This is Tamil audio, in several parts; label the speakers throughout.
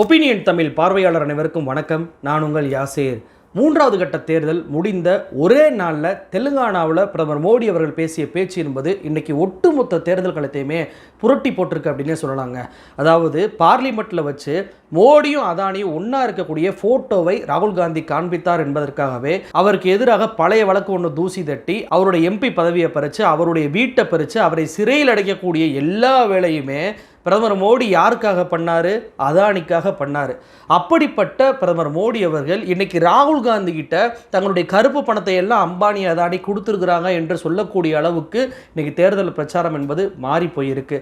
Speaker 1: ஒப்பீனியன் தமிழ் பார்வையாளர் அனைவருக்கும் வணக்கம். நான் உங்கள் யாசேர். மூன்றாவது கட்ட தேர்தல் முடிந்த ஒரே நாளில் தெலுங்கானாவில் பிரதமர் மோடி அவர்கள் பேசிய பேச்சு என்பது இன்றைக்கி ஒட்டுமொத்த தேர்தல் களத்தையுமே புரட்டி போட்டிருக்கு அப்படின்னே சொல்லலாங்க. அதாவது பார்லிமெண்ட்டில் வச்சு மோடியும் அதானியும் ஒன்றா இருக்கக்கூடிய ஃபோட்டோவை ராகுல் காந்தி காண்பித்தார் என்பதற்காகவே அவருக்கு எதிராக பழைய வழக்கு ஒன்று தூசி தட்டி அவருடைய எம்பி பதவியை பறித்து அவருடைய வீட்டை பறித்து அவரை சிறையில் அடைக்கக்கூடிய எல்லா வேலையுமே பிரதமர் மோடி யாருக்காக பண்ணார்? அதானிக்காக பண்ணார். அப்படிப்பட்ட பிரதமர் மோடி அவர்கள் இன்னைக்கு ராகுல் காந்தி கிட்ட தங்களுடைய கருப்பு பணத்தை எல்லாம் அம்பானி அதானி கொடுத்துருக்குறாங்க என்று சொல்லக்கூடிய அளவுக்கு இன்னைக்கு தேர்தல் பிரச்சாரம் என்பது மாறி போயிருக்கு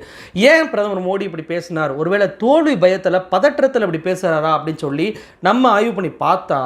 Speaker 1: ஏன் பிரதமர் மோடி இப்படி பேசினார்? ஒருவேளை தோல்வி பயத்தில் பதற்றத்தில் இப்படி பேசுகிறாரா அப்படின்னு சொல்லி நம்ம ஆய்வு பண்ணி பார்த்தா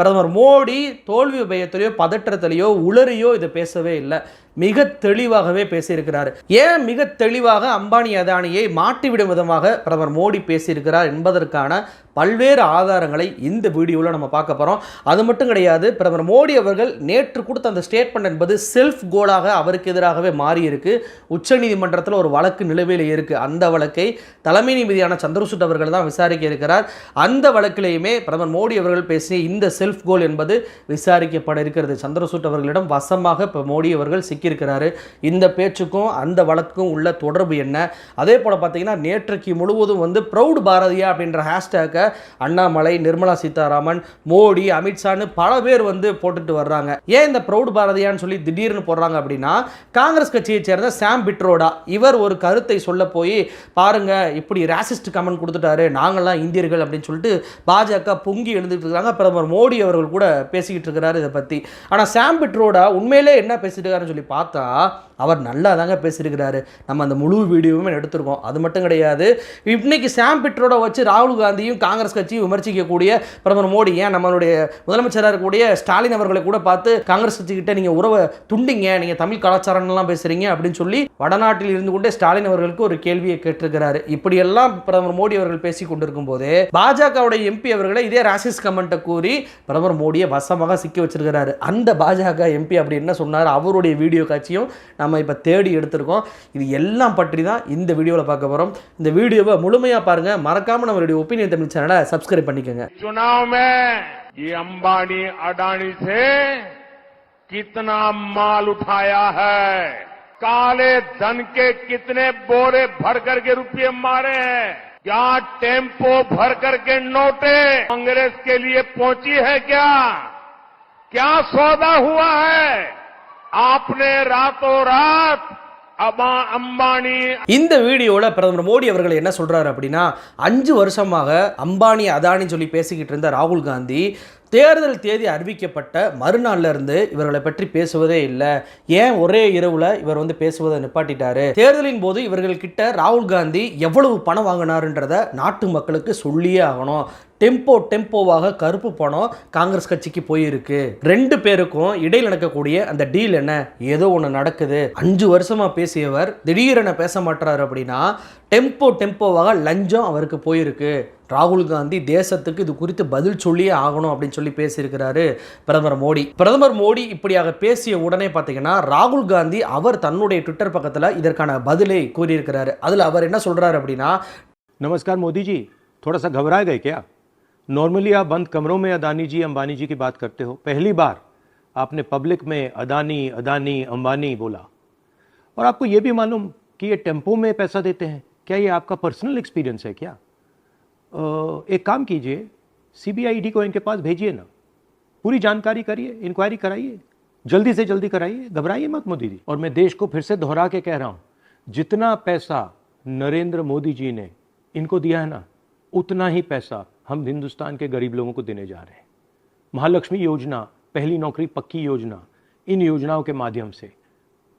Speaker 1: பிரதமர் மோடி தோல்வி பயத்திலையோ பதற்றத்திலையோ உளறியோ இதை பேசவே இல்லை. மிக தெளிவாகவே பேசியிருக்கிறார். ஏன் மிக தெளிவாக அம்பானி அதானியை மாட்டிவிடும் விதமாக பிரதமர் மோடி பேசியிருக்கிறார் என்பதற்கான பல்வேறு ஆதாரங்களை இந்த வீடியோவில் நம்ம பார்க்க போகிறோம் அது மட்டும் கிடையாது பிரதமர் மோடி அவர்கள் நேற்று கொடுத்த அந்த ஸ்டேட்மெண்ட் என்பது செல்ஃப் கோலாக அவருக்கு எதிராகவே மாறியிருக்கு. உச்சநீதிமன்றத்தில் ஒரு வழக்கு நிலுவையில் இருக்குது அந்த வழக்கை தலைமை நீதியான சந்திரசூட் அவர்கள் தான் விசாரிக்க இருக்கிறார். அந்த வழக்கிலேயுமே பிரதமர் மோடி அவர்கள் பேசிய இந்த செல்ஃப் கோல் என்பது விசாரிக்கப்பட இருக்கிறது. சந்திரசூட் அவர்களிடம் வசமாக இப்போ மோடி அவர்கள் சிக்கியிருக்கிறாரு. இந்த பேச்சுக்கும் அந்த வழக்குக்கும் உள்ள தொடர்பு என்ன? அதே போல் பார்த்தீங்கன்னா நேற்றைக்கு முழுவதும் வந்து ப்ரௌட் பாரதியா அப்படின்ற ஹேஷ்டேக்கை அண்ணாமலை நிர்மலா சீதாராமன் மோடி அமித்ஷான்னு பல பேர் வந்து போட்டுட்டு வர்றாங்க. ஏன் இந்த ப்ரௌட் பாரதியான்னு சொல்லி திடீர்னு போடுறாங்க அப்படின்னா காங்கிரஸ் கட்சியை சேர்ந்த சாம் பிட்ரோடா இவர் ஒரு கருத்தை சொல்ல போய் பாருங்க இப்படி ராசிஸ்ட் கமெண்ட் கொடுத்துட்டாரு நாங்கள்லாம் இந்தியர்கள் அப்படின்னு சொல்லிட்டு பாஜக பொங்கி எழுந்துட்டு இருக்காங்க. பிரதமர் மோடி அவர்கள் கூட பேசிக்கிட்டு இருக்கிறாரு இதை பற்றி ஆனால் சாம் பிட்ரோடா உண்மையிலே என்ன பேசிட்டு இருக்காருன்னு சொல்லி பார்த்தா அவர் நல்லா தாங்க பேசியிருக்கிறாரு. நம்ம அந்த முழு வீடியோவுமே எடுத்திருக்கோம். அது மட்டும் கிடையாது இன்னைக்கு சாம் பிட்ரோட வச்சு ராகுல் காந்தியும் காங்கிரஸ் கட்சியும் விமர்சிக்கக்கூடிய பிரதமர் மோடி ஏன் நம்மளுடைய முதலமைச்சராக இருக்கக்கூடிய ஸ்டாலின் அவர்களை கூட பார்த்து காங்கிரஸ் கட்சிக்கிட்ட நீங்கள் உறவை துண்டிங்க நீங்கள் தமிழ் கலாச்சாரம்லாம் பேசுகிறீங்க அப்படின்னு சொல்லி வடநாட்டில் இருந்து கொண்டே ஸ்டாலின் அவர்களுக்கு ஒரு கேள்வியை கேட்டிருக்கிறாரு. இப்படியெல்லாம் பிரதமர் மோடி அவர்கள் பேசி கொண்டிருக்கும் போது பாஜகவுடைய எம்பி அவர்களை இதே ராசிஸ் கமெண்ட்டை கூறி பிரதமர் மோடியை வசமாக சிக்கி வச்சிருக்கிறாரு. அந்த பாஜக எம்பி அப்படி என்ன சொன்னார்? அவருடைய வீடியோ காட்சியும் நம்ம இப்போ தேடி எடுத்திருக்கோம். இது எல்லாம் பற்றி தான் இந்த வீடியோவில் பார்க்க போகிறோம் இந்த வீடியோவை முழுமையாக பாருங்கள் மறக்காமல் நம்மளுடைய ஒப்பீனியன் தமிழ் சேனலை சப்ஸ்கிரைப் பண்ணிக்கோங்க.
Speaker 2: சுனாவுமே அம்பானி அடானி சே कितना माल उठाया है काले धन के कितने बोरे भर करके रुपये मारे हैं क्या टेम्पो भर करके नोटे कांग्रेस के लिए पहुंची है क्या क्या सौदा हुआ है आपने रातों रात अबा अंबानी
Speaker 1: இந்த வீடியோவில் பிரதமர் மோடி அவர்கள் என்ன சொல்றாரு அப்படின்னா அஞ்சு வருஷமாக அம்பானி அதானி சொல்லி பேசிக்கிட்டு இருந்த ராகுல் காந்தி தேர்தல் தேதி அறிவிக்கப்பட்ட மறுநாள்ல இருந்து இவர்களை பற்றி பேசுவதே இல்லை ஏன் ஒரே இரவுல இவர் வந்து பேசுவதை நிப்பாட்டிட்டாரு தேர்தலின் போது இவர்கள் கிட்ட ராகுல் காந்தி எவ்வளவு பணம் வாங்கினாருன்றத நாட்டு மக்களுக்கு சொல்லியே ஆகணும் டெம்போ டெம்போவாக கருப்பு பணம் காங்கிரஸ் கட்சிக்கு போயிருக்கு ரெண்டு பேருக்கும் இடையில் நடக்கக்கூடிய அந்த டீல் என்ன ஏதோ ஒன்று நடக்குது அஞ்சு வருஷமா பேசியவர் திடீரென பேச மாட்டாரு அப்படின்னா டெம்போ டெம்போவாக லஞ்சம் அவருக்கு போயிருக்கு ராகுல் காந்தி தேசத்துக்கு இது குறித்து பதில் சொல்லியே ஆகணும் அப்படின்னு சொல்லி பேசியிருக்கிறாரு பிரதமர் மோடி பிரதமர் மோடி இப்படியாக பேசிய உடனே பார்த்தீங்கன்னா ராகுல் காந்தி அவர் தன்னுடைய ட்விட்டர் பக்கத்தில் இதற்கான பதிலை கூறியிருக்கிறாரு அதில் அவர் என்ன சொல்றாரு அப்படின்னா
Speaker 3: नमस्कार मोदी जी थोड़ा सा घबरा गए क्या नॉर्मली आप बंद कमरों में अदानी जी, अंबानी जी की बात करते हो। पहली बार आपने पब्लिक में अदानी अदानी, अंबानी बोला। और आपको ये भी मालूम कि ये टेंपो में पैसा देते हैं। क्या ये आपका पर्सनल एक्सपीरियंस है क्या? एक काम कीजिए सीबीआईडी को इनके पास भेजिए ना। पूरी जानकारी करिए इंक्वायरी कराइए। जल्दी से जल्दी कराइए, घबराइए मत मोदी जी। और मैं देश को फिर से दोहरा के कह रहा हूँ, जितना पैसा नरेंद्र मोदी जी ने, इनको दिया है ना, उतना ही पैसा हम हिंदुस्तान के गरीब लोगों को देने जा रहे हैं। महालक्ष्मी योजना, पहली नौकरी पक्की योजना, इन योजनाओं के माध्यम से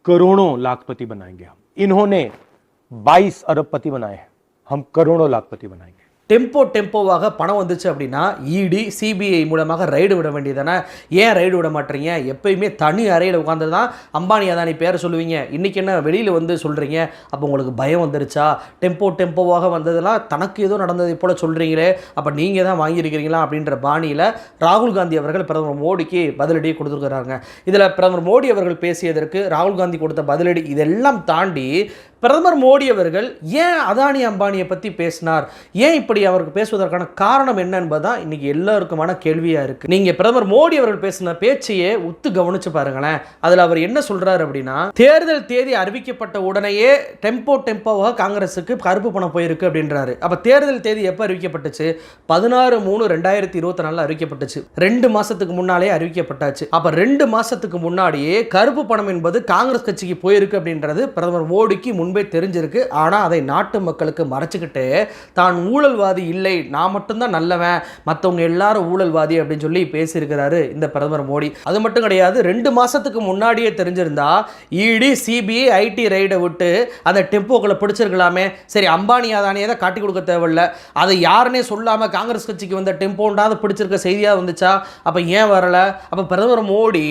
Speaker 3: करोड़ों लाखपति बनाएँगे हम। इन्होंने 22 अरबपति बनाए हैं। हम करोड़ों लाखपति बनाएँगे।
Speaker 1: டெம்போ டெம்போவாக பணம் வந்துச்சு அப்படின்னா இடி சிபிஐ மூலமாக ரைடு விட வேண்டியதானே ஏன் ரைடு விட மாட்டீங்க? எப்பயுமே தனி அறையில் உட்காந்து தான் அம்பானி அதானி பேரை சொல்லுவீங்க. இன்றைக்கி என்ன வெளியில் வந்து சொல்கிறீங்க அப்போ உங்களுக்கு பயம் வந்துருச்சா? டெம்போ டெம்போவாக வந்ததெல்லாம் தனக்கு ஏதோ நடந்ததை போல சொல்கிறீங்களே அப்போ நீங்கள் தான் வாங்கியிருக்கிறீங்களா? அப்படின்ற பாணியில் ராகுல் காந்தி அவர்கள் பிரதமர் மோடிக்கு பதிலடி கொடுத்துருக்குறாங்க. இதில் பிரதமர் மோடி அவர்கள் பேசியதற்கு ராகுல் காந்தி கொடுத்த பதிலடி இதெல்லாம் தாண்டி பிரதமர் மோடி அவர்கள் ஏன் அதானி அம்பானியை பற்றி பேசினார்? ஏன் இப்படி அவருக்கு பேசுவதற்கான காரணம் என்ன என்பதுதான் இன்னைக்கு எல்லாருக்குமான கேள்வியாக இருக்குது நீங்கள் பிரதமர் மோடி அவர்கள் பேசின பேச்சையே உத்து கவனிச்சு பாருங்களேன். அதில் அவர் என்ன சொல்கிறார் அப்படின்னா தேர்தல் தேதி அறிவிக்கப்பட்ட உடனேயே டெம்போ டெம்போவாக காங்கிரஸுக்கு கருப்பு பணம் போயிருக்கு அப்படின்றாரு. அப்போ தேர்தல் தேதி எப்போ அறிவிக்கப்பட்டுச்சு? பதினாறு மூணு ரெண்டாயிரத்தி இருபத்தி நாலில் அறிவிக்கப்பட்டுச்சு. ரெண்டு மாதத்துக்கு முன்னாலே அறிவிக்கப்பட்டாச்சு. அப்போ ரெண்டு மாதத்துக்கு முன்னாடியே கருப்பு பணம் என்பது காங்கிரஸ் கட்சிக்கு போயிருக்கு அப்படின்றது பிரதமர் மோடிக்கு முன் முன்பே தெரிஞ்சிருக்கு. ஆனால் அதை நாட்டு மக்களுக்கு மறைச்சிக்கிட்டு தான் ஊழல்வாதி இல்லை நான் மட்டும்தான் நல்லவன் மற்றவங்க எல்லாரும் ஊழல்வாதி அப்படின்னு சொல்லி பேசியிருக்கிறாரு இந்த பிரதமர் மோடி. அது மட்டும் கிடையாது ரெண்டு மாதத்துக்கு முன்னாடியே தெரிஞ்சிருந்தா இடி சிபிஐ ஐடி ரைடை விட்டு அந்த டெம்போக்களை பிடிச்சிருக்கலாமே. சரி அம்பானி அதானியை தான் காட்டி கொடுக்க தேவையில்ல. அதை யாருன்னே சொல்லாமல் காங்கிரஸ் கட்சிக்கு வந்த டெம்போண்டாவது பிடிச்சிருக்க செய்தியாக வந்துச்சா? அப்போ ஏன் வரலை? அப்போ பிரதமர் மோடி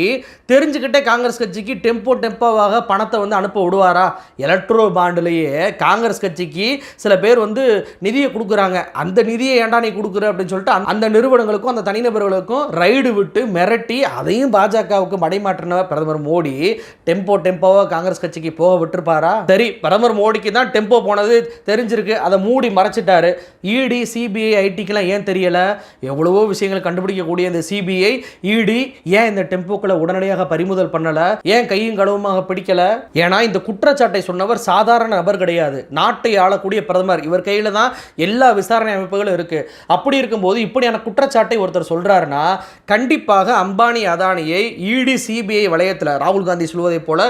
Speaker 1: தெரிஞ்சுக்கிட்டே காங்கிரஸ் கட்சிக்கு டெம்போ டெம்போவாக பணத்தை வந்து அனுப்ப விடுவாரா? எலக்ட்ரோ பாண்டுலேயே காங்கிரஸ் கட்சிக்கு சில பேர் வந்து நிதியை கொடுக்குறாங்க. அந்த நிதியை ஏண்டா நீ கொடுக்குற அப்படின்னு சொல்லிட்டு அந்த- நிறுவனங்களுக்கும் அந்த தனிநபர்களுக்கும் ரைடு விட்டு மிரட்டி அதையும் பாஜகவுக்கு மடைமாற்றின பிரதமர் மோடி டெம்போ டெம்போவாக காங்கிரஸ் கட்சிக்கு போக விட்டுருப்பாரா? சரி பிரதமர் மோடிக்கு தான் டெம்போ போனது தெரிஞ்சிருக்கு. அதை மூடி மறைச்சிட்டாரு. இடி சிபிஐ ஐடிக்கெல்லாம் ஏன் தெரியலை? எவ்வளவோ விஷயங்கள் கண்டுபிடிக்கக்கூடிய இந்த சிபிஐ இடி ஏன் இந்த டெம்போக்களை உடனடியாக பறிமுதல் பண்ணலை? ஏன் கையும் களவுமாக பிடிக்கல? ஏன்னா இந்த குற்றச்சாட்டை சொன்னவர் சா சாதாரண நபர் கிடையாது. நாட்டை ஆளக்கூடிய பிரதமர். இவர் கையில தான் எல்லா விசாரணை அமைப்புகளும் இருக்கு. அப்படி இருக்கும்போது இப்படியான குற்றச்சாட்டை ஒருத்தர் சொல்றாருன்னா கண்டிப்பாக அம்பானி அதானியை இடி சிபிஐ வளையத்தில் ராகுல் காந்தி சொல்வதைப் போல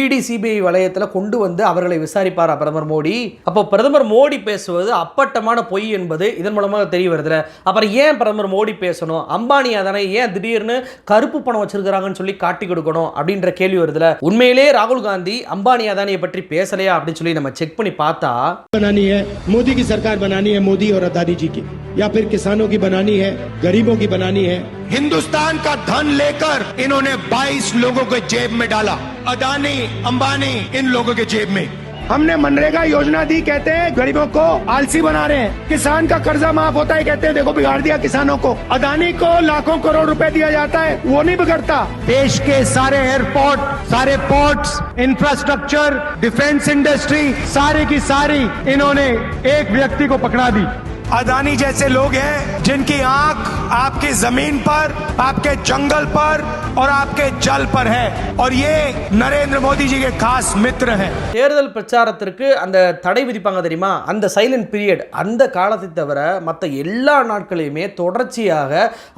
Speaker 1: இடி சிபிஐ வளையத்தில் கொண்டு வந்து அவர்களை விசாரிப்பாரா பிரதமர் மோடி? அப்போ பிரதமர் மோடி பேசுவது அப்பட்டமான பொய் என்பது இதன் மூலமாக தெரிய வருதுல. அப்புறம் ஏன் பிரதமர் மோடி பேசணும்? அம்பானி அதானி ஏன் திடீர்னு கருப்பு பணம் வச்சிருக்கிறாங்கன்னு சொல்லி காட்டி கொடுக்கணும் அப்படின்ற கேள்வி வருதுல. உண்மையிலே ராகுல் காந்தி அம்பானி அதானியை பற்றி பேசலையா அப்படின்னு சொல்லி நம்ம செக் பண்ணி பார்த்தா
Speaker 4: बनानी है मोदी की सरकार बनानी है मोदी और अदानी जी की या फिर किसानों की बनानी है गरीबों की बनानी है
Speaker 5: हिंदुस्तान का धन लेकर इन्होंने 22 लोगों के जेब में डाला अदानी अंबानी इन लोगों के जेब में
Speaker 4: हमने मनरेगा योजना दी, कहते हैं, गरीबों को आलसी बना रहे हैं। किसान का कर्जा माफ़ होता है, कहते हैं, देखो, बिगाड़ दिया किसानों को। अदानी को लाखों करोड़ रुपए दिया जाता है, वो नहीं बिगड़ता।
Speaker 5: देश के सारे एयरपोर्ट, सारे पोर्ट्स इंफ्रास्ट्रक्चर डिफेंस इंडस्ट्री सारी की सारी इन्होंने एक व्यक्ति को पकड़ा दी। अदानी जैसे लोग हैं जिनकी आंख आपकी जमीन पर आपके जंगल पर और आपके जल पर है और ये नरेंद्र मोदी जी के खास मित्र हैं
Speaker 1: தேர்தல் பிரச்சாரத்திற்கு அந்த தடை விதிப்பாங்க தெரியுமா அந்த சைலண்ட் பீரியட் அந்த காலத்தை தவிர மற்ற எல்லா நாட்களையுமே தொடர்ச்சியாக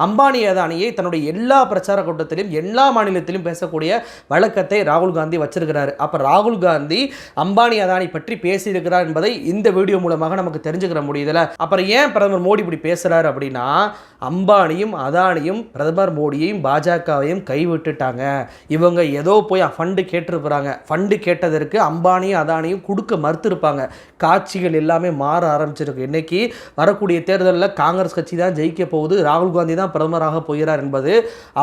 Speaker 1: அம்பானி அதானியை தன்னுடைய எல்லா பிரச்சார கூட்டத்திலும் எல்லா மாநிலத்திலும் பேசக்கூடிய வழக்கத்தை ராகுல் காந்தி வச்சிருக்கிறாரு அப்போ ராகுல் காந்தி அம்பானி அதானி பற்றி பேசியிருக்கிறார் என்பதை இந்த வீடியோ மூலமாக நமக்கு தெரிஞ்சுக்கிற முடியுதுல அப்புறம் ஏன் பிரதமர் மோடி இப்படி பேசுகிறார் அப்படின்னா அம்பானியும் அதானியும் பிரதமர் மோடியையும் பாஜகவையும் கைவிட்டுட்டாங்க. இவங்க ஏதோ போய் ஃபண்டு கேட்டிருக்கிறாங்க. ஃபண்டு கேட்டதற்கு அம்பானியும் அதானியும் கொடுக்க மறுத்திருப்பாங்க. காட்சிகள் எல்லாமே மாற ஆரம்பிச்சிருக்கு. இன்றைக்கி வரக்கூடிய தேர்தலில் காங்கிரஸ் கட்சி தான் ஜெயிக்க போகுது. ராகுல் காந்தி தான் பிரதமராக போகிறார் என்பது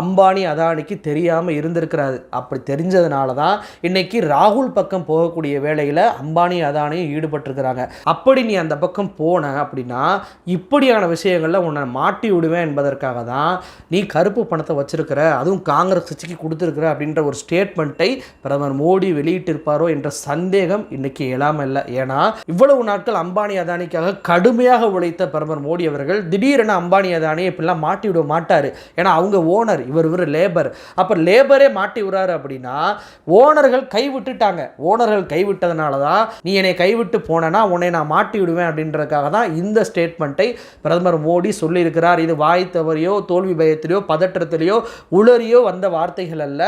Speaker 1: அம்பானி அதானிக்கு தெரியாமல் இருந்திருக்கிறாரு. அப்படி தெரிஞ்சதுனால தான் இன்னைக்கு ராகுல் பக்கம் போகக்கூடிய வேலையில் அம்பானி அதானியும் ஈடுபட்டிருக்கிறாங்க. அப்படி நீ அந்த பக்கம் போன அப்படின்னா இப்படியான விஷயங்களில் உன்னை மாட்டி விடுவேன் என்பதற்காக தான் நீ கருப்பு பணத்தை வச்சிருக்கிற அதுவும் காங்கிரஸ் கட்சிக்கு கொடுத்துருக்குற அப்படின்ற ஒரு ஸ்டேட்மெண்ட்டை பிரதமர் மோடி வெளியிட்டிருப்பாரோ என்ற சந்தேகம் இன்னைக்கு எழாமல் இல்லை. ஏன்னா இவ்வளவு நாட்கள் அம்பானி அதானிக்காக கடுமையாக உழைத்த பிரதமர் மோடி அவர்கள் திடீரென அம்பானி அதானியை இப்படிலாம் மாட்டி விட மாட்டார். ஏன்னா அவங்க ஓனர் இவர் இவர் லேபர். அப்போ லேபரே மாட்டி விடுறாரு அப்படின்னா ஓனர்கள் கைவிட்டுட்டாங்க. ஓனர்கள் கைவிட்டதுனால தான் நீ என்னை கைவிட்டு போனேன்னா உன்னை நான் மாட்டி விடுவேன் அப்படின்றதுக்காக தான் இந்த ஸ்டேட்மெண்ட்டை பிரதமர் மோடி சொல்லியிருக்கிறார். இது வாய் தவறியோ தோல்வி பயத்திலையோ பதற்றத்திலையோ உளறியோ வந்த வார்த்தைகள் அல்ல.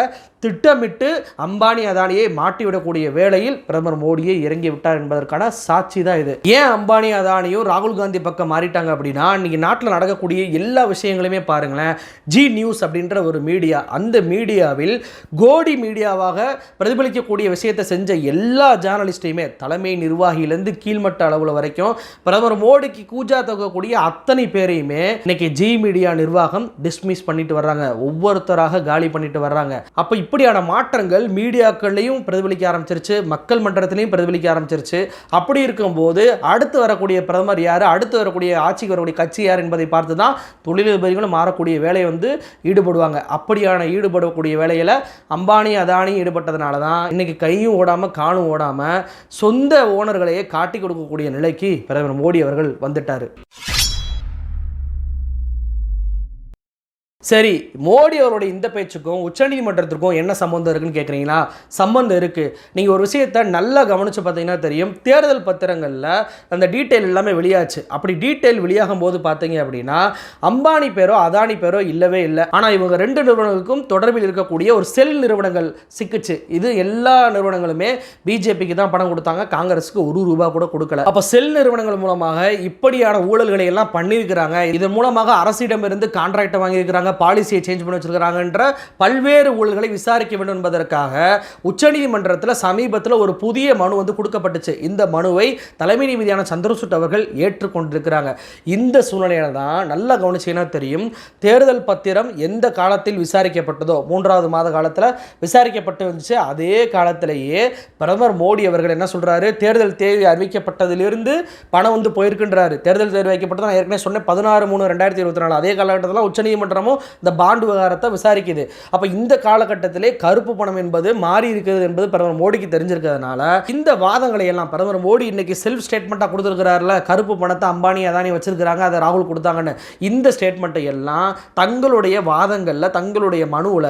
Speaker 1: திட்டமிட்டு அம்பானி அதானியை மாட்டி விடக்கூடிய வேளையில் பிரதமர் மோடியை இறங்கி விட்டார் என்பதற்கான சாட்சி தான் இது. ஏன் அம்பானி அதானியும் ராகுல் காந்தி பக்கம் மாறிட்டாங்க அப்படின்னா இன்னைக்கு நாட்டில் நடக்கக்கூடிய எல்லா விஷயங்களுமே பாருங்களேன். ஜி நியூஸ் அப்படின்ற ஒரு மீடியா அந்த மீடியாவில் கோடி மீடியாவாக பிரதிபலிக்கக்கூடிய விஷயத்தை செஞ்ச எல்லா ஜேர்னலிஸ்டையுமே தலைமை நிர்வாகியிலேருந்து கீழ்மட்ட அளவில் வரைக்கும் பிரதமர் மோடிக்கு பூஜா தொகக்கூடிய அத்தனை பேரையுமே இன்னைக்கு ஜி மீடியா நிர்வாகம் டிஸ்மிஸ் பண்ணிட்டு வர்றாங்க. ஒவ்வொருத்தராக காலி பண்ணிட்டு வர்றாங்க. அப்போ இப்படியான மாற்றங்கள் மீடியாக்கள்லையும் பிரதிபலிக்க ஆரம்பிச்சிருச்சு. மக்கள் மன்றத்திலையும் பிரதிபலிக்க ஆரம்பிச்சிருச்சு. அப்படி இருக்கும்போது அடுத்து வரக்கூடிய பிரதமர் யார்? அடுத்து வரக்கூடிய ஆட்சிக்கு வரக்கூடிய கட்சி யார் என்பதை பார்த்து தான் தொழிலதிபதிகளும் மாறக்கூடிய வேலையை வந்து ஈடுபடுவாங்க. அப்படியான ஈடுபடக்கூடிய வேலையில் அம்பானி அதானி ஈடுபட்டதுனால தான் இன்னைக்கு கையும் ஓடாமல் காணும் ஓடாமல் சொந்த ஓனர்களையே காட்டி கொடுக்கக்கூடிய நிலைக்கு பிரதமர் மோடி அவர்கள் வந்துட்டார். கேட்டார். சரி மோடி அவருடைய இந்த பேச்சுக்கும் உச்சநீதிமன்றத்திற்கும் என்ன சம்மந்தம் இருக்குன்னு கேட்குறீங்களா சம்மந்தம் இருக்குது நீங்கள் ஒரு விஷயத்தை நல்லா கவனித்து பார்த்தீங்கன்னா தெரியும். தேர்தல் பத்திரங்களில் அந்த டீட்டெயில் எல்லாமே வெளியாச்சு. அப்படி டீட்டெயில் வெளியாகும் போது பார்த்தீங்க அப்படின்னா அம்பானி பேரோ அதானி பேரோ இல்லவே இல்லை. ஆனால் இவங்க ரெண்டு நிறுவனங்களுக்கும் தொடர்பில் இருக்கக்கூடிய ஒரு செல் நிறுவனங்கள் சிக்குச்சு. இது எல்லா நிறுவனங்களுமே பிஜேபிக்கு தான் பணம் கொடுத்தாங்க. காங்கிரஸுக்கு ஒரு ரூபா கூட கொடுக்கல. அப்போ செல் நிறுவனங்கள் மூலமாக இப்படியான ஊழல்களை எல்லாம் பண்ணியிருக்கிறாங்க. இதன் மூலமாக அரசிடமிருந்து கான்ட்ராக்டை வாங்கியிருக்கிறாங்க. பாலிசியை சேஞ்ச் பண்ணி வச்சிருக்கிறாங்கன்ற பல்வேறு ஊழல்களை விசாரிக்க வேண்டும் என்பதற்காக உச்சநீதிமன்றத்தில் சமீபத்தில் ஒரு புதிய மனு வந்து கொடுக்கப்பட்டுச்சு. இந்த மனுவை தலைமை நீதியான சந்திரசூட் அவர்கள் ஏற்றுக்கொண்டிருக்கிறாங்க. இந்த சூழ்நிலையில தான் நல்லா கவனிச்சீங்கன்னா தெரியும்? தேர்தல் பத்திரம் எந்த காலத்தில் விசாரிக்கப்பட்டதோ மூன்றாவது மாத காலத்தில் விசாரிக்கப்பட்டு வந்துச்சு. அதே காலத்திலேயே பிரதமர் மோடி அவர்கள் என்ன சொல்கிறாரு தேர்தல் தேதி அறிவிக்கப்பட்டதிலிருந்து பணம் வந்து போயிருக்குன்றாரு. தேர்தல் தேர்வு வைக்கப்பட்டது நான் ஏற்கனவே சொன்னேன் பதினாறு மூணு ரெண்டாயிரத்தி இருபத்தி நாலு. அதே காலகட்டத்தில் உச்சநீதிமன்றமும் இந்த பாண்டு விவகாரத்தை விசாரிக்குது. அப்போ இந்த காலகட்டத்திலே கருப்பு பணம் என்பது மாறி இருக்கிறது என்பது பிரதமர் மோடிக்கு தெரிஞ்சிருக்கிறதுனால இந்த வாதங்களை எல்லாம் பிரதமர் மோடி இன்னைக்கு செல்ஃப் ஸ்டேட்மெண்ட்டாக கொடுத்துருக்கிறாருல கருப்பு பணத்தை அம்பானி அதானி வச்சிருக்கிறாங்க அதை ராகுல் கொடுத்தாங்கன்னு. இந்த ஸ்டேட்மெண்ட்டை எல்லாம் தங்களுடைய வாதங்களில் தங்களுடைய மனுவில்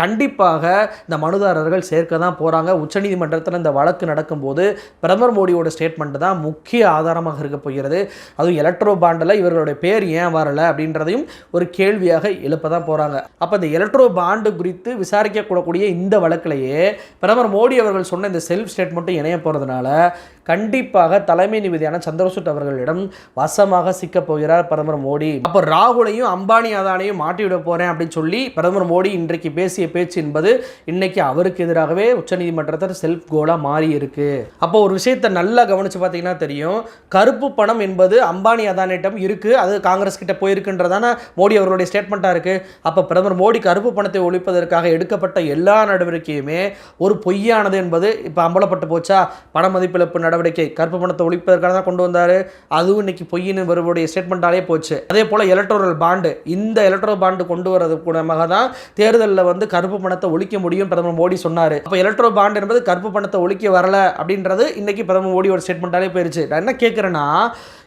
Speaker 1: கண்டிப்பாக இந்த மனுதாரர்கள் சேர்க்க தான் போகிறாங்க உச்சநீதிமன்றத்தில் இந்த வழக்கு நடக்கும்போது பிரதமர் மோடியோட ஸ்டேட்மெண்ட் தான் முக்கிய ஆதாரமாக இருக்க போகிறது. அதுவும் எலக்ட்ரோ பாண்டில் இவர்களுடைய பேர் ஏன் வரலை அப்படின்றதையும் ஒரு கேள்வியாக எழுப்ப தான் போகிறாங்க அப்போ இந்த எலக்ட்ரோ பாண்டு குறித்து விசாரிக்கக்கூடக்கூடிய இந்த வழக்கிலேயே பிரதமர் மோடி அவர்கள் சொன்ன இந்த செல்ஃப் ஸ்டேட்மெண்ட்டும் இணைய போகிறதுனால கண்டிப்பாக தலைமை நீதியான சந்திரசூட் அவர்களிடம் வசமாக சிக்கப் போகிறார் பிரதமர் மோடி. அப்போ ராகுலையும் அம்பானி அதானையும் மாட்டிவிட போகிறேன் அப்படின்னு சொல்லி பிரதமர் மோடி இன்றைக்கு பேசிய பேச்சு என்பது இன்னைக்கு அவருக்கு எதிராகவே உச்சநீதிமன்றத்தில் செல்ஃப் கோலாக மாறி இருக்கு அப்போ ஒரு விஷயத்தை நல்லா கவனிச்சு பார்த்தீங்கன்னா தெரியும். கருப்பு பணம் என்பது அம்பானி அதானியிடம் இருக்கு. அது காங்கிரஸ் கிட்ட போயிருக்குன்றதான மோடி அவர்களுடைய ஸ்டேட்மெண்ட்டாக இருக்குது அப்போ பிரதமர் மோடி கருப்பு பணத்தை ஒழிப்பதற்காக எடுக்கப்பட்ட எல்லா நடவடிக்கையுமே ஒரு பொய்யானது என்பது இப்போ அம்பலப்பட்டு போச்சா? பண மதிப்பிழப்பு நடவடிக்கை கருப்பு பணத்தை ஒழிப்பதற்காக தான் கொண்டு வந்தார். அதுவும் இன்னைக்கு பொய்யின்னு வருவடைய ஸ்டேட்மெண்ட்டாலே போச்சு. அதே போல் எலக்ட்ரல் பாண்டு இந்த எலக்ட்ரல் பாண்டு கொண்டு வரது கூடமாக தான் தேர்தலில் வந்து கருப்பு பணத்தை ஒழிக்க முடியும் பிரதமர் மோடி சொன்னார். அப்போ எலக்ட்ரல் பாண்டு என்பது கருப்பு பணத்தை ஒழிக்க வரல அப்படின்றது இன்னைக்கு பிரதமர் மோடியோட ஸ்டேட்மெண்ட்டாலே போயிருச்சு. நான் என்ன கேட்குறேன்னா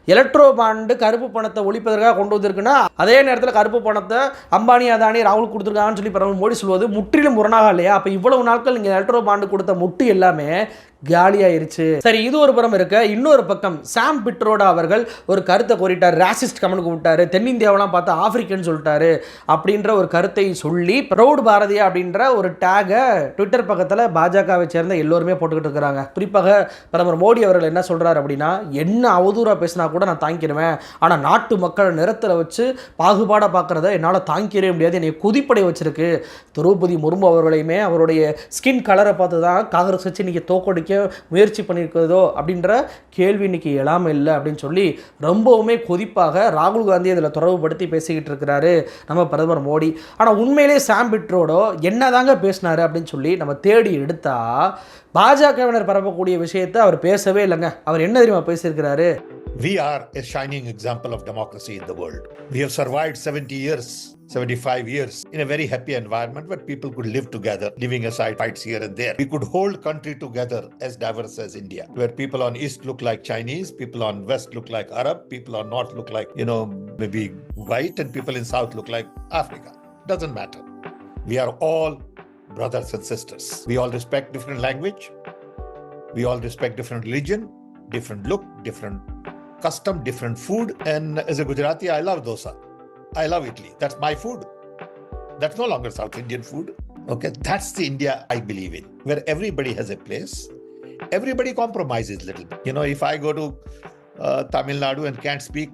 Speaker 1: எலக்ட்ரோ பாண்டு கருப்பு பணத்தை ஒழிப்பதற்காக கொண்டு வந்திருக்குன்னா அதே நேரத்தில் கருப்பு பணத்தை அம்பானி அதானி ராகுல் கொடுத்துருக்காங்கன்னு சொல்லி பிரதமர் மோடி சொல்வது முற்றிலும் முரணாக இல்லையா? அப்போ இவ்வளவு நாட்கள் நீங்கள் எலக்ட்ரோ பாண்டு கொடுத்த முட்டு எல்லாமே காலியாயிருச்சு. சரி இது ஒரு புறம் இருக்க. இன்னொரு பக்கம் சாம் பிட்ரோடா அவர்கள் ஒரு கருத்தை கோரிட்டார். ராசிஸ்ட் கமெண்ட் விட்டாரு தென்னிந்தியாவெல்லாம் பார்த்து ஆப்பிரிக்கன் சொல்லிட்டாரு அப்படின்ற ஒரு கருத்தை சொல்லி ப்ரௌட் பாரதியா அப்படின்ற ஒரு டேகை ட்விட்டர் பக்கத்தில் பாஜகவை சேர்ந்த எல்லோருமே போட்டுக்கிட்டு இருக்கிறாங்க. குறிப்பாக பிரதமர் மோடி அவர்கள் என்ன சொல்கிறார் அப்படின்னா என்ன அவதூறாக பேசினா கூட நான் தாங்கிடுவேன் ஆனால் நாட்டு மக்களை நிறத்தில் வச்சு பாகுபாடாக பார்க்குறத என்னால் தாங்கிடவே முடியாது. என்னை குதிப்படை வச்சிருக்கு. திரௌபதி முர்மு அவர்களையுமே அவருடைய ஸ்கின் கலரை பார்த்து தான் காங்கிரஸ் வச்சு இன்றைக்கி தோக்கடிக்க முயற்சி பண்ணியிருக்கிறதோ அப்படின்ற கேள்வி இன்னைக்கு எழாமல் இல்லை அப்படின்னு சொல்லி ரொம்பவுமே கொதிப்பாக ராகுல் காந்தி அதில் தொடர்புபடுத்தி பேசிக்கிட்டு இருக்கிறாரு நம்ம பிரதமர் மோடி. ஆனால் உண்மையிலே சாம் பிட்ரோடோ என்னதாங்க பேசினார் அப்படின்னு சொல்லி நம்ம தேடி எடுத்தால் பாஜகவினர் பரப்பக்கூடிய விஷயத்தை அவர் பேசவே இல்லைங்க. அவர் என்ன தெரியுமா பேசியிருக்கிறாரு?
Speaker 6: We are a shining example of democracy in the world. We have survived 70 years, 75 years in a very happy environment where people could live together, leaving aside fights here and there. We could hold country together as diverse as India, where people on east look like Chinese, people on west look like Arab, people on north look like, you know, maybe white, and people in south look like Africa. Doesn't matter. We are all brothers and sisters. We all respect different language. We all respect different religion, different look, different custom, different food. And as a Gujarati, I love dosa. I love Italy. That's my food. That's no longer South Indian food. Okay, that's the India I believe in, where everybody has a place. Everybody compromises little bit. You know, if I go to uh, Tamil Nadu and can't speak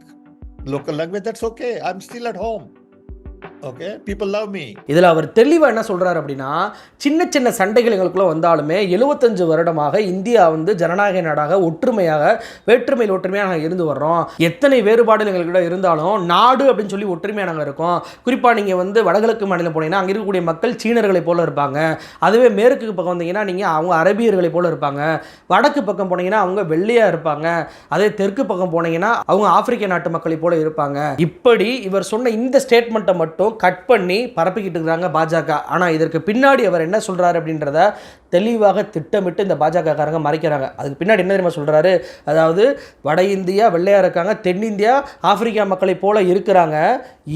Speaker 6: local language, that's okay. I'm still at home. Okay people love me
Speaker 1: இதில் அவர் தெளிவாக என்ன சொல்கிறார் அப்படின்னா சின்ன சின்ன சண்டைகள் எங்களுக்குள்ள வந்தாலுமே எழுபத்தஞ்சு வருடமாக இந்தியா வந்து ஜனநாயக நாடாக ஒற்றுமையாக வேற்றுமையில் ஒற்றுமையாக நாங்கள் இருந்து வர்றோம். எத்தனை வேறுபாடுகள் எங்கள்கிட்ட இருந்தாலும் நாடு அப்படின்னு சொல்லி ஒற்றுமையாக நாங்கள் இருக்கோம். குறிப்பாக நீங்கள் வந்து வடகிழக்கு மாநிலம் போனீங்கன்னா அங்கே இருக்கக்கூடிய மக்கள் சீனர்களை போல இருப்பாங்க. அதுவே மேற்கு பக்கம் வந்தீங்கன்னா நீங்கள் அவங்க அரபியர்களை போல இருப்பாங்க. வடக்கு பக்கம் போனீங்கன்னா அவங்க வெள்ளையாக இருப்பாங்க. அதே தெற்கு பக்கம் போனீங்கன்னா அவங்க ஆப்பிரிக்க நாட்டு மக்களை போல இருப்பாங்க. இப்படி இவர் சொன்ன இந்த ஸ்டேட்மெண்ட்டை மட்டும் கட் பண்ணி பரப்பிக்கிட்டு இருக்கிறாங்க பாஜக. ஆனால் இதற்கு பின்னாடி அவர் என்ன சொல்கிறார் அப்படின்றத தெளிவாக திட்டமிட்டு இந்த பாஜகக்காரங்க மறைக்கிறாங்க. அதுக்கு பின்னாடி என்ன தெரியுமா சொல்கிறாரு அதாவது வட இந்தியா வெள்ளையாக இருக்காங்க தென்னிந்தியா ஆப்பிரிக்கா மக்களை போல இருக்கிறாங்க.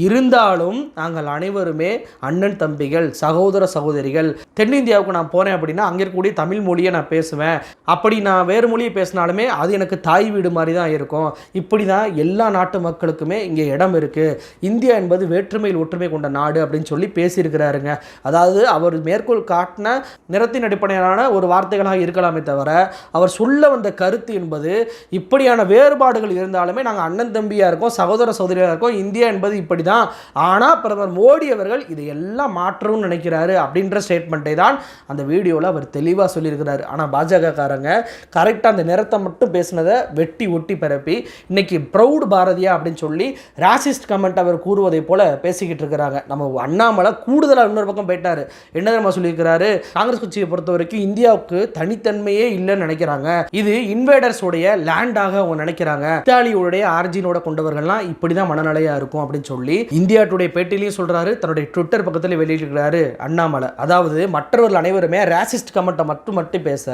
Speaker 1: இருந்தாலும் நாங்கள் அனைவருமே அண்ணன் தம்பிகள் சகோதர சகோதரிகள் தென்னிந்தியாவுக்கு நான் போகிறேன் அப்படின்னா அங்கே இருக்கக்கூடிய தமிழ் மொழியை நான் பேசுவேன். அப்படி நான் வேறு மொழியை பேசினாலுமே அது எனக்கு தாய் வீடு மாதிரி தான் இருக்கும். இப்படி தான் எல்லா நாட்டு மக்களுக்குமே இங்கே இடம் இருக்குது இந்தியா என்பது வேற்றுமையில் ஒற்றுமை கொண்ட நாடு அப்படின்னு சொல்லி பேசியிருக்கிறாருங்க. அதாவது அவர் மேற்கோள் காட்டின நிறத்தின் கற்பனையான ஒரு வார்த்தைகளாக இருக்கலாமே தவிர அவர் சொல்ல வந்த கருத்து என்பது இப்படியான வேறுபாடுகள் இருந்தாலுமே நாங்கள் அண்ணன் தம்பியாக இருக்கோம் சகோதர சகோதரியாக இருக்கோம் இந்தியா என்பது இப்படி தான் ஆனால் பிரதமர் மோடி அவர்கள் இதையெல்லாம் மாற்றணும்னு நினைக்கிறாரு அப்படின்ற ஸ்டேட்மெண்ட்டை தான் அந்த வீடியோவில் அவர் தெளிவாக சொல்லியிருக்கிறாரு. ஆனால் பாஜகக்காரங்க கரெக்டாக அந்த நிறத்தை மட்டும் பேசினதை வெட்டி ஒட்டி பரப்பி இன்னைக்கு ப்ரௌட் பாரதியா அப்படின்னு சொல்லி ராசிஸ்ட் கமெண்ட் அவர் கூறுவதை போல பேசிக்கிட்டு இருக்கிறாங்க. நம்ம அண்ணாமலை கூடுதலாக இன்னொரு பக்கம் போயிட்டார். என்ன தெரியுமா சொல்லியிருக்கிறாரு? காங்கிரஸ் கட்சியை பொறுத்த வரைக்கும் இந்தியாவுக்கு தனித்தன்மையே இல்லைன்னு நினைக்கிறாங்க. இது இன்வேடர்ஸ் உடைய லேண்டாக அவங்க நினைக்கிறாங்க. இத்தாலியுடைய ஆர்ஜினோட கொண்டவர்கள்லாம் இப்படி தான் மனநிலையா இருக்கும் அப்படின்னு சொல்லி இந்தியா டுடே பேட்டிலையும் சொல்றாரு. தன்னுடைய ட்விட்டர் பக்கத்தில் வெளியிட்டிருக்கிறாரு அண்ணாமலை. அதாவது மற்றவர்கள் அனைவருமே ராசிஸ்ட் கமெண்ட்டை மட்டும் மட்டும் பேச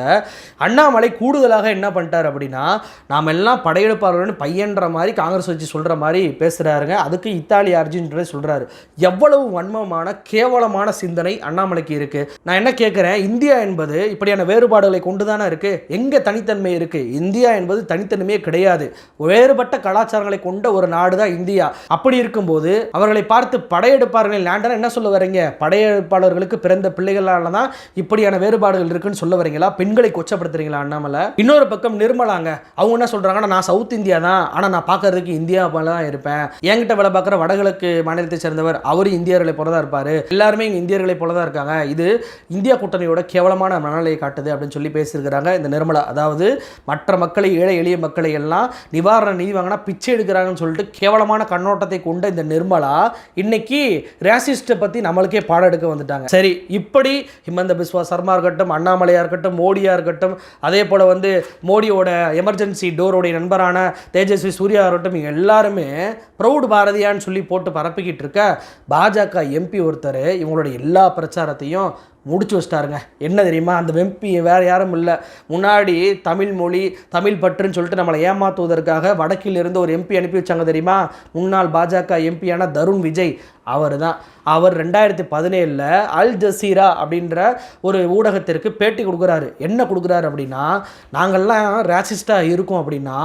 Speaker 1: அண்ணாமலை கூடுதலாக என்ன பண்ணிட்டார் அப்படின்னா நாம் எல்லாம் படையெடுப்பாளர்கள் பையன்ற மாதிரி காங்கிரஸ் வச்சு சொல்ற மாதிரி பேசுறாருங்க. அதுக்கு இத்தாலி அர்ஜுன்றதை சொல்றாரு. எவ்வளவு வன்மமான கேவலமான சிந்தனை அண்ணாமலைக்கு இருக்கு. நான் என்ன கேட்குறேன் இந்தியா என்பது இப்படியான வேறுபாடுகளை கொண்டு தானே இருக்கு? எங்க தனித்தன்மை இருக்கு? இந்தியா என்பது தனித்தன்மையே கிடையாது. வேறுபட்ட கலாச்சாரங்களை கொண்ட ஒரு நாடு தான் இந்தியா. அப்படி இருக்கும்போது அவர்களை பார்த்து படையெடுப்பார்கள் லேண்டனா என்ன சொல்ல வரீங்க? படையெடுப்பாளர்களுக்கு பிறந்த பிள்ளைகளால தான் இப்படியான வேறுபாடுகள் இருக்குன்னு சொல்ல வரீங்களா? பெண்களை கொச்சப்படுத்துறீங்களா அண்ணாமலை? இன்னொரு பக்கம் நிர்மலாங்க. அவங்க என்ன சொல்றாங்கன்னா நான் சவுத் இந்தியா தான் ஆனா நான் பார்க்கறதுக்கு இந்தியா போல தான் இருப்பேன். என்கிட்ட வேலை பார்க்குற வடகிழக்கு மாநிலத்தை சேர்ந்தவர் அவரும் இந்தியர்களை போல தான் இருப்பார். எல்லாருமே இங்கே இந்தியர்களை போல தான் இருக்காங்க. இது இந்தியா கூட்டணியோட கேவலம் கேவலமான மனநிலையை காட்டுது அப்படின்னு சொல்லி பேசியிருக்கிறாங்க. இந்த நிர்மலா அதாவது மற்ற மக்களை ஏழை எளிய மக்களை எல்லாம் நிவாரண நிதி வாங்கினா பிச்சை எடுக்கிறாங்கன்னு சொல்லிட்டு கேவலமான கண்ணோட்டத்தை கொண்ட இந்த நிர்மலா இன்னைக்கு ரேசிஸ்ட்டை பற்றி நம்மளுக்கே பாடம் எடுக்க வந்துட்டாங்க. சரி இப்படி ஹிமந்த பிஸ்வா சர்மா இருக்கட்டும் அண்ணாமலையாக இருக்கட்டும் மோடியாக இருக்கட்டும் அதே போல் வந்து மோடியோட எமர்ஜென்சி டோரோடைய நண்பரான தேஜஸ்வி சூர்யா இருக்கட்டும் இங்கே எல்லாருமே ப்ரௌட் பாரதியான்னு சொல்லி போட்டு பரப்பிக்கிட்டு இருக்க பாஜக எம்பி ஒருத்தர் இவங்களுடைய எல்லா பிரச்சாரத்தையும் முடிச்சு வச்சிட்டாருங்க. என்ன தெரியுமா? அந்த வெம்பி வேறு யாரும் இல்லை. முன்னாடி தமிழ் மொழி தமிழ் பற்றுன்னு சொல்லிட்டு நம்மளை ஏமாத்துவதற்காக வடக்கில் இருந்து ஒரு எம்பி அனுப்பி வச்சாங்க தெரியுமா? முன்னாள் பாஜக எம்பியான தருண் விஜய். அவர் தான் அவர் ரெண்டாயிரத்தி பதினேழில் அல் ஜசீரா அப்படின்ற ஒரு ஊடகத்திற்கு பேட்டி கொடுக்குறாரு. என்ன கொடுக்குறாரு அப்படின்னா நாங்கள்லாம் ரேசிஸ்டாக இருக்கோம் அப்படின்னா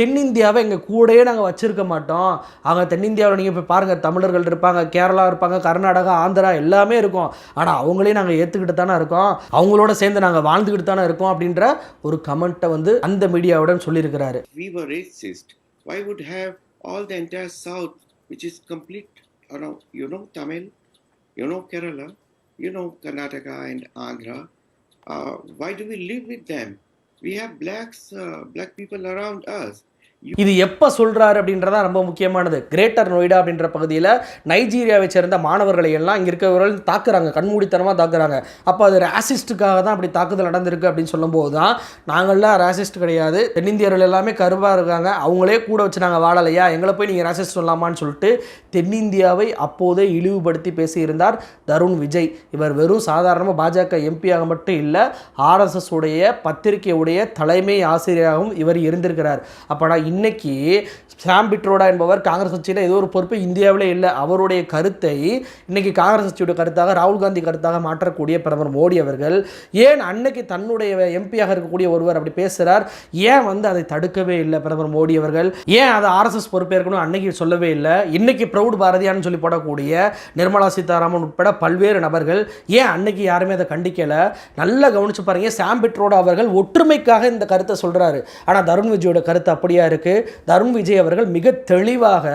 Speaker 1: தென்னிந்தியாவை எங்கள் கூடயே நாங்கள் வச்சுருக்க மாட்டோம். அங்கே தென்னிந்தியாவில் நீங்கள் போய் பாருங்கள் தமிழர்கள் இருப்பாங்க கேரளா இருப்பாங்க கர்நாடகா ஆந்திரா எல்லாமே இருக்கும். ஆனால் அவங்களே நாங்கள் ஏற்றுக்கிட்டு தானே இருக்கோம். அவங்களோட சேர்ந்து நாங்கள் வாழ்ந்துக்கிட்டு தானே இருக்கோம் அப்படின்ற ஒரு கமெண்ட்டை வந்து அந்த மீடியாவுடன் சொல்லியிருக்கிறாரு.
Speaker 7: We were racist, why would have all the entire South, which is complete you know, Tamil, you know, Kerala, you know, Karnataka and Andhra. Uh, why do we live with them? We have blacks, uh, black people around us.
Speaker 1: இது எப்போ சொல்கிறாரு அப்படின்றதா ரொம்ப முக்கியமானது. கிரேட்டர் நொய்டா அப்படின்ற பகுதியில் நைஜீரியாவை சேர்ந்த மாணவர்களை எல்லாம் இங்கே இருக்கிறவர்கள் தாக்குறாங்க. கண்மூடித்தனமாக தாக்குறாங்க. அப்போ அது ரேசிஸ்ட்டுக்காக தான் அப்படி தாக்குதல் நடந்திருக்கு அப்படின்னு சொல்லும்போது தான் நாங்கள்லாம் ரேசிஸ்ட் கிடையாது. தென்னிந்தியர்கள் எல்லாமே கருவாக இருக்காங்க. அவங்களே கூட வச்சு நாங்கள் வாழலையா? எங்களை போய் நீங்கள் ரேசிஸ்ட் சொல்லலாமான்னு சொல்லிட்டு தென்னிந்தியாவை அப்போதே இழிவுபடுத்தி பேசியிருந்தார் தருண் விஜய். இவர் வெறும் சாதாரணமாக பாஜக எம்பியாக மட்டும் இல்லை ஆர்எஸ்எஸ் உடைய பத்திரிகையுடைய தலைமை ஆசிரியராகவும் இவர் இருந்திருக்கிறார். அப்போனா இன்னைக்கு சாம் பிட்ரோடா என்பவர் காங்கிரஸ் கட்சியில் ஏதோ ஒரு பொறுப்பு இந்தியாவிலே இல்லை. அவருடைய கருத்தை இன்னைக்கு காங்கிரஸ் கட்சியோட கருத்தாக ராகுல் காந்தி கருத்தாக மாற்றக்கூடிய பிரதமர் மோடி அவர்கள் ஏன் அன்னைக்கு தன்னுடைய எம்பியாக இருக்கக்கூடிய ஒருவர் அப்படி பேசுகிறார் ஏன் வந்து அதை தடுக்கவே இல்லை பிரதமர் மோடி அவர்கள்? ஏன் அதை ஆர்எஸ்எஸ் பொறுப்பேற்கணும் அன்னைக்கு சொல்லவே இல்லை? இன்னைக்கு ப்ரௌட் பாரதியான்னு சொல்லி போடக்கூடிய நிர்மலா சீதாராமன் உட்பட பல்வேறு நபர்கள் ஏன் அன்னைக்கு யாருமே அதை கண்டிக்கலை? நல்லா கவனிச்சு பாருங்க சாம் பிட்ரோடா அவர்கள் ஒற்றுமைக்காக இந்த கருத்தை சொல்கிறாரு ஆனால் தருண் விஜயோட கருத்து அப்படியா இருக்கு. தருண் விஜய் அவர்கள் மிக தெளிவாக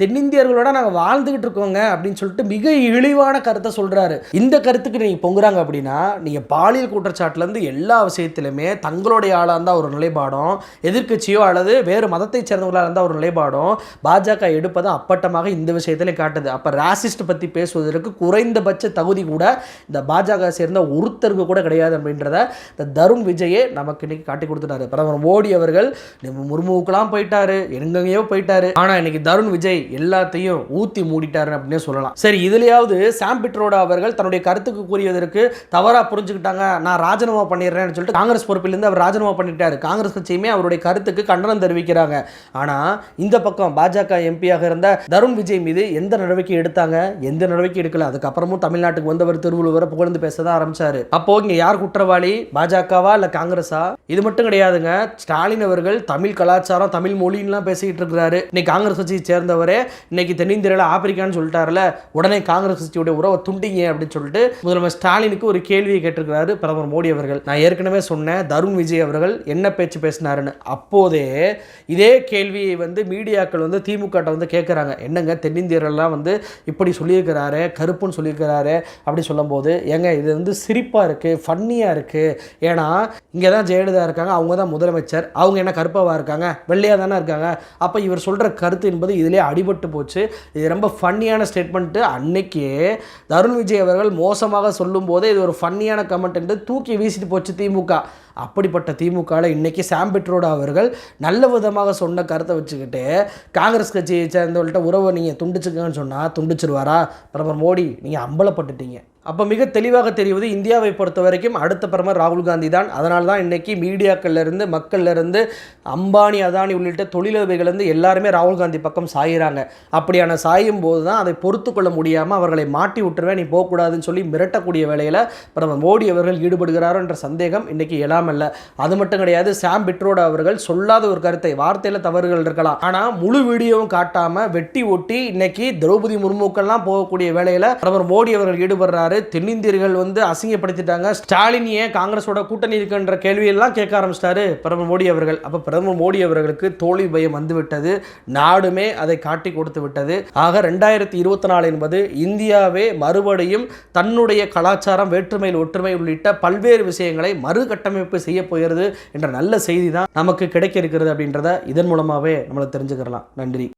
Speaker 1: தென்னிந்தியர்களோட நாங்கள் வாழ்ந்துகிட்டு இருக்கோங்க அப்படின்னு சொல்லிட்டு மிக இழிவான கருத்தை சொல்கிறாரு இந்த கருத்துக்கு நீங்கள் பொங்குறாங்க அப்படின்னா நீங்கள் பாலியல் குற்றச்சாட்டுலேருந்து எல்லா விஷயத்திலுமே தங்களுடைய ஆளாக இருந்தால் ஒரு நிலைப்பாடும் எதிர்க்கட்சியோ அல்லது வேறு மதத்தை சேர்ந்தவர்களாக இருந்தால் ஒரு நிலைப்பாடும் பாஜக எடுப்பது அப்பட்டமாக இந்த விஷயத்திலே காட்டுது. அப்போ ராசிஸ்ட் பற்றி பேசுவதற்கு குறைந்தபட்ச தகுதி கூட இந்த பாஜக சேர்ந்த ஒருத்தருக்கு கூட கிடையாது அப்படின்றத இந்த தருண் விஜயே நமக்கு இன்னைக்கு காட்டி கொடுத்துட்டாரு. பிரதமர் மோடி அவர்கள் முர்முவுக்கெல்லாம் போயிட்டாரு எங்கெங்கேயோ போயிட்டாரு. ஆனால் இன்னைக்கு தருண் விஜய் எல்லாத்தையும் ஊத்தி மூடிட்டாரு அப்படின்னே சொல்லலாம். சரி இதுலயாவது சாம் பிட்ரோடா அவர்கள் தன்னுடைய கருத்துக்கு கூறியதற்கு தவறா புரிஞ்சுக்கிட்டாங்க. நான் ராஜினாமா பண்ணிடுறேன்னு சொல்லிட்டு காங்கிரஸ் பொறுப்பிலிருந்து அவர் ராஜினாமா பண்ணிட்டாரு. காங்கிரஸ் கட்சியுமே அவருடைய கருத்துக்கு கண்டனம் தெரிவிக்கிறாங்க. ஆனா இந்த பக்கம் பாஜக எம்பியாக இருந்த தருண் விஜய் மீது எந்த நடவடிக்கை எடுத்தாங்க? எந்த நடவடிக்கை எடுக்கல. அதுக்கப்புறமும் தமிழ்நாட்டுக்கு வந்தவர் திருவள்ளுவரை புகழ்ந்து பேச தான் ஆரம்பிச்சாரு. அப்போ இங்க யார் குற்றவாளி? பாஜகவா இல்ல காங்கிரஸா? இது மட்டும் கிடையாதுங்க. ஸ்டாலின் அவர்கள் தமிழ் கலாச்சாரம் தமிழ் மொழின்லாம் பேசிக்கிட்டு இருக்கிறாரு. இன்னைக்கு காங்கிரஸ் கட்சியை சேர்ந்தவரே இன்னைக்கு தென்னிந்தியாவில் ஆப்பிரிக்கான்னு சொல்லிட்டாருல உடனே காங்கிரஸ் கட்சியுடைய உறவை துண்டிங்க அப்படின்னு சொல்லிட்டு முதலமைச்சர் ஸ்டாலினுக்கு ஒரு கேள்வியை கேட்டிருக்கிறாரு பிரதமர் மோடி அவர்கள். நான் ஏற்கனவே சொன்னேன் தருண் விஜய் அவர்கள் என்ன பேச்சு பேசினாருன்னு. அப்போதே இதே கேள்வியை வந்து மீடியாக்கள் வந்து திமுக வந்து கேட்குறாங்க என்னங்க தென்னிந்தியர்கள்லாம் வந்து இப்படி சொல்லியிருக்கிறாரு கருப்புன்னு சொல்லியிருக்கிறாரு அப்படி சொல்லும்போது ஏங்க இது வந்து சிரிப்பாக இருக்குது ஃபன்னியாக இருக்குது ஏன்னா இங்கே தான் ஜெயலலிதா இருக்காங்க அவங்க தான் முதலமைச்சர். அவங்க என்ன கருப்பாவாக இருக்காங்க வெள்ளையாக தானே இருக்காங்க. அப்போ இவர் சொல்கிற கருத்து என்பது இதிலே அடிபட்டு போச்சு. இது ரொம்ப ஃபன்னியான ஸ்டேட்மெண்ட்டு அன்னைக்கே தருண் விஜய் அவர்கள் மோசமாக சொல்லும் போதே இது ஒரு ஃபன்னியான கமெண்ட் என்று தூக்கி வீசிட்டு போச்சு திமுக. அப்படிப்பட்ட திமுகவில் இன்றைக்கி சாம் பெட்ரோடா அவர்கள் நல்ல விதமாக சொன்ன கருத்தை வச்சுக்கிட்டு காங்கிரஸ் கட்சியை சேர்ந்தவள்கிட்ட உறவை நீங்கள் துண்டிச்சுக்கங்கன்னு சொன்னால் துண்டிச்சிருவாரா? பிரதமர் மோடி நீங்கள் அம்பலப்பட்டுட்டீங்க. அப்போ மிக தெளிவாக தெரிவது இந்தியாவை பொறுத்த வரைக்கும் அடுத்த பிரதமர் ராகுல் காந்தி தான். அதனால தான் இன்றைக்கி மீடியாக்கள்லேருந்து மக்கள்லேருந்து அம்பானி அதானி உள்ளிட்ட தொழிலதிபர்கள்லேருந்து எல்லாருமே ராகுல் காந்தி பக்கம் சாயிறாங்க. அப்படியான சாயும் போது தான் அதை பொறுத்து கொள்ள முடியாமல் அவர்களை மாட்டி விட்டுருவேன் நீ போகக்கூடாதுன்னு சொல்லி மிரட்டக்கூடிய வேலையில் பிரதமர் மோடி அவர்கள் ஈடுபடுகிறாரோ என்ற சந்தேகம் இன்றைக்கி எழாமல்ல. அது மட்டும் கிடையாது சாம் பிட்ரோட அவர்கள் சொல்லாத ஒரு கருத்தை வார்த்தையில் தவறுகள் இருக்கலாம். ஆனால் முழு வீடியோவும் காட்டாமல் வெட்டி ஒட்டி இன்னைக்கு திரௌபதி முர்முக்கெல்லாம் போகக்கூடிய வேலையில் பிரதமர் மோடி அவர்கள் ஈடுபடுறாரு. தென்னிந்தியர்கள் வந்து அசிங்கப்படுத்திட்டாங்க. ஸ்டாலின் ஏன் காங்கிரஸோட கூட்டணி இருக்குன்ற கேள்வியெல்லாம் கேட்க ஆரம்பிச்சிட்டாரு பிரதமர் மோடி அவர்கள். அப்போ பிரதமர் மோடி அவர்களுக்கு தோல்வி பயம் வந்துவிட்டது. நாடுமே அதை காட்டி கொடுத்து விட்டது. ஆக ரெண்டாயிரத்தி இருபத்தி நாலு என்பது இந்தியாவே மறுபடியும் தன்னுடைய கலாச்சாரம் வேற்றுமையில் ஒற்றுமை உள்ளிட்ட பல்வேறு விஷயங்களை மறுகட்டமைப்பு செய்ய போகிறது என்ற நல்ல செய்தி தான் நமக்கு கிடைக்க இருக்கிறது அப்படின்றத இதன் மூலமாகவே நம்மளை தெரிஞ்சுக்கிறலாம். நன்றி.